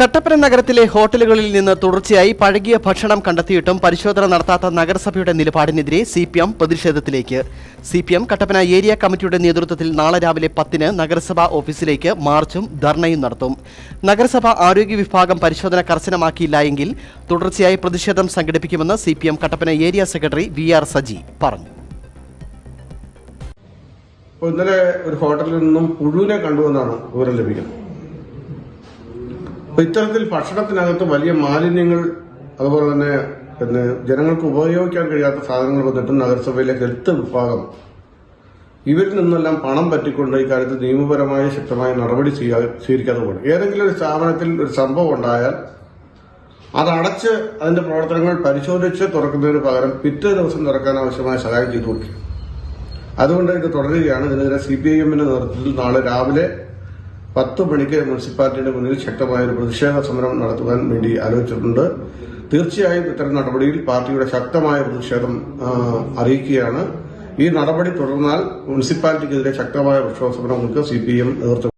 കട്ടപ്പന നഗരത്തിലെ ഹോട്ടലുകളിൽ നിന്ന് തുടർച്ചയായി പഴകിയ ഭക്ഷണം കണ്ടെത്തിയിട്ടും പരിശോധന നടത്താത്ത നഗരസഭയുടെ നിലപാടിനെതിരെ C P M പ്രതിഷേധത്തിലേക്ക്. C P M Kattappana area കമ്മിറ്റിയുടെ നേതൃത്വത്തിൽ നാളെ രാവിലെ പത്തിന് നഗരസഭാ ഓഫീസിലേക്ക് മാർച്ചും ധർണയും നടത്തും. നഗരസഭ ആരോഗ്യ വിഭാഗം പരിശോധന കർശനമാക്കിയില്ല എങ്കിൽ തുടർച്ചയായി പ്രതിഷേധം സംഘടിപ്പിക്കുമെന്ന് C P M Kattappana area secretary V R Saji പറഞ്ഞു. ഇന്നലെ ഒരു ഹോട്ടലിൽ നിന്നും പുഴുവിനെ കണ്ടുവെന്നാണ് വിവരം ലഭിക്കുന്നത്. ഇത്തരത്തിൽ ഭക്ഷണത്തിനകത്ത് വലിയ മാലിന്യങ്ങൾ അതുപോലെ തന്നെ പിന്നെ ജനങ്ങൾക്ക് ഉപയോഗിക്കാൻ കഴിയാത്ത സാധനങ്ങൾ വന്നിട്ട് നഗരസഭയിലെ ഹെൽത്ത് വിഭാഗം ഇവരിൽ നിന്നെല്ലാം പണം പറ്റിക്കൊണ്ട് ഇക്കാര്യത്തിൽ നിയമപരമായ ശക്തമായ നടപടി സ്വീകരിക്കാതെ പോകും ഏതെങ്കിലും ഒരു സ്ഥാപനത്തിൽ ഒരു സംഭവം ഉണ്ടായാൽ അത് അടച്ച് അതിന്റെ പ്രവർത്തനങ്ങൾ പരിശോധിച്ച് തുറക്കുന്നതിന് പകരം പിറ്റേ ദിവസം തുറക്കാൻ ആവശ്യമായ സഹായം ചെയ്തു കൊടുക്കുക. അതുകൊണ്ട് ഇത് തുടരുകയാണ്. ഇതിനെതിരെ സി പി ഐ എമ്മിന്റെ നേതൃത്വത്തിൽ നാളെ രാവിലെ പത്ത് മണിക്ക് മുനിസിപ്പാലിറ്റിയുടെ മുന്നിൽ ശക്തമായ ഒരു പ്രതിഷേധ സമരം നടത്തുവാൻ വേണ്ടി ആലോചിച്ചിട്ടുണ്ട്. തീർച്ചയായും ഇത്തരം നടപടിയിൽ പാർട്ടിയുടെ ശക്തമായ പ്രതിഷേധം അറിയിക്കുകയാണ്. ഈ നടപടി തുടർന്നാൽ മുനിസിപ്പാലിറ്റിക്കെതിരെ ശക്തമായ പ്രക്ഷോഭ സമരം നമുക്ക് സി പി എം നേതൃത്വം